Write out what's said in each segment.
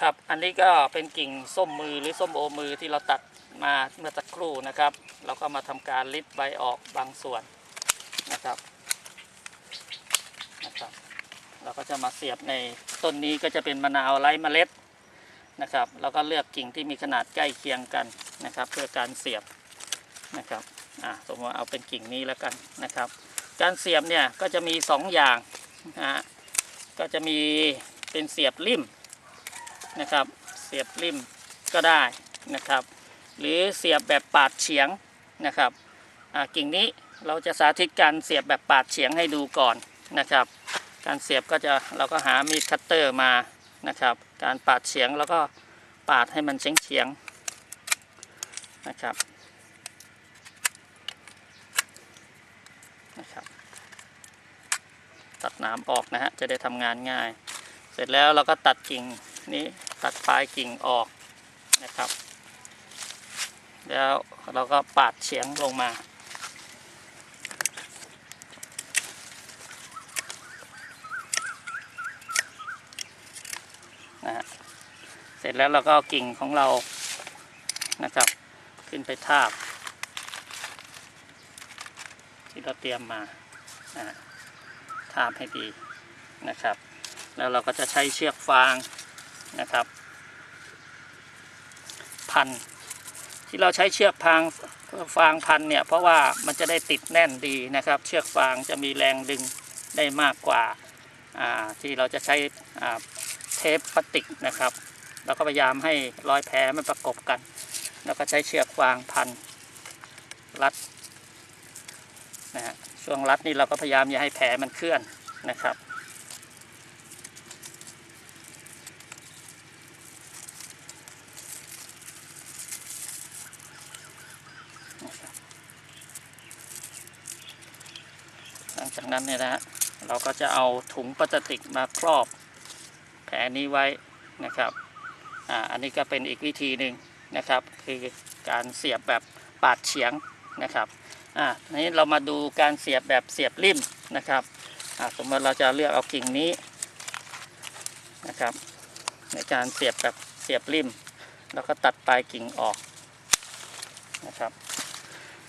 ครับ อันนี้ก็เป็นกิ่งส้มมือหรือส้มโอมือที่เราตัดมาเมื่อสักครู่นะครับ เราก็มาทำการลิดใบออกบางส่วนนะครับนะครับ เราก็จะมาเสียบในต้นนี้ก็จะเป็นมะนาวไร้เมล็ดนะครับเราก็เลือกกิ่งที่มีขนาดใกล้เคียงกันนะครับ เพื่อการเสียบนะครับอ่าสมมติว่าเอาเป็นกิ่งนี้แล้วกันนะครับ การเสียบเนี่ยก็จะมีสองอย่างนะฮะก็จะมีเป็นเสียบริม นะครับ เสียบริมก็ได้นะครับ หรือเสียบแบบปาดเฉียงนะครับกิ่งนี้เราจะสาธิตการเสียบแบบปาดเฉียงให้ดูก่อนนะครับ การเสียบก็จะเราก็หามีดคัตเตอร์มานะครับ การปาดเฉียงแล้วก็ปาดให้มันเฉียงเฉียงนะครับนะครับ ตัดน้ำออกนะฮะจะได้ทำงานง่าย เสร็จแล้วเราก็ตัดกิ่งนี้ ตัดปลายกิ่งออกนะครับ แล้วเราก็ปาดเฉียงลงมานะฮะเสร็จแล้วเราก็เอากิ่งของเรานะครับ ขึ้นไปทาบ ที่เราเตรียมมาทาบให้ดีนะครับ แล้วเราก็จะใช้เชือกฟาง นะครับ พันที่เราใช้เชือกพางฟางพันเนี่ยเพราะว่ามันจะได้ติดแน่นดีนะครับ เชือกฟางจะมีแรงดึงได้มากกว่าที่เราจะใช้เทปพลาสติกนะครับเราก็พยายามให้รอยแผลมันประกบกัน แล้วก็ใช้เชือกฟางพันรัดนะฮะช่วงรัดนี่เราก็พยายามอย่าให้แผลมันเคลื่อนนะครับ จากนั้นเนี่ยนะฮะเราก็จะเอาถุงพลาสติกมาครอบแผลนี้ไว้นะครับอ่าอันนี้ก็เป็นอีกวิธีหนึ่งนะครับ คือการเสียบแบบปาดเฉียงนะครับอ่าทีนี้เรามาดูการเสียบแบบเสียบริมนะครับอ่าสมมติเราจะเลือกเอากิ่งนี้นะครับ ในการเสียบแบบเสียบริม แล้วก็ตัดปลายกิ่งออกนะครับ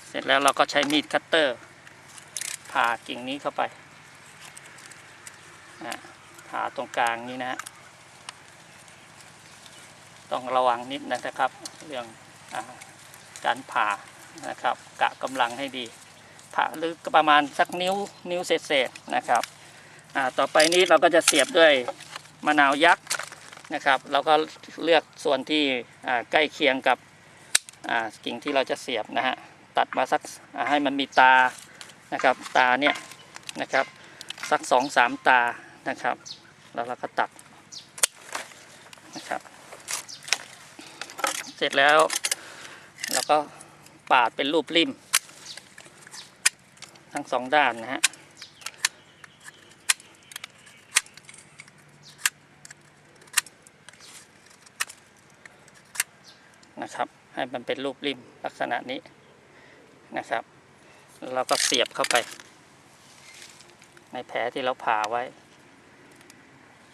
เสร็จแล้วเราก็ใช้มีดคัตเตอร์ ผ่ากิ่งนี้เข้าไปนะผ่าตรงกลางนี้นะฮะต้องระวังนิดนะครับ เรื่องอการผ่านะครับ กะกำลังให้ดี ผ่าลึกประมาณสักนิ้วนิ้วเศษๆนะครับต่อไปนี้เราก็จะเสียบด้วยมะนาวยักษ์นะครับเราก็เลือกส่วนที่ใกล้เคียงกับกิ่งที่เราจะเสียบนะฮะตัดมาสักให้มันมีตา นะครับ ตาเนี่ยนะครับสักสองสามตานะครับ แล้วเราก็ตัดนะครับ เสร็จแล้วเราก็ปาดเป็นรูปริมทั้งสองด้านนะฮะนะครับ ให้มันเป็นรูปริมลักษณะนี้นะครับ เราก็เสียบเข้าไป ในแผลที่เราผ่าไว้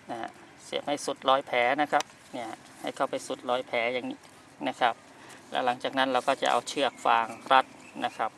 นะฮะเสียบให้สุดร้อยแผลนะครับเนี่ยให้เข้าไปสุดร้อยแผลอย่างนี้นะครับ แล้วหลังจากนั้นเราก็จะเอาเชือกฟางรัดนะครับ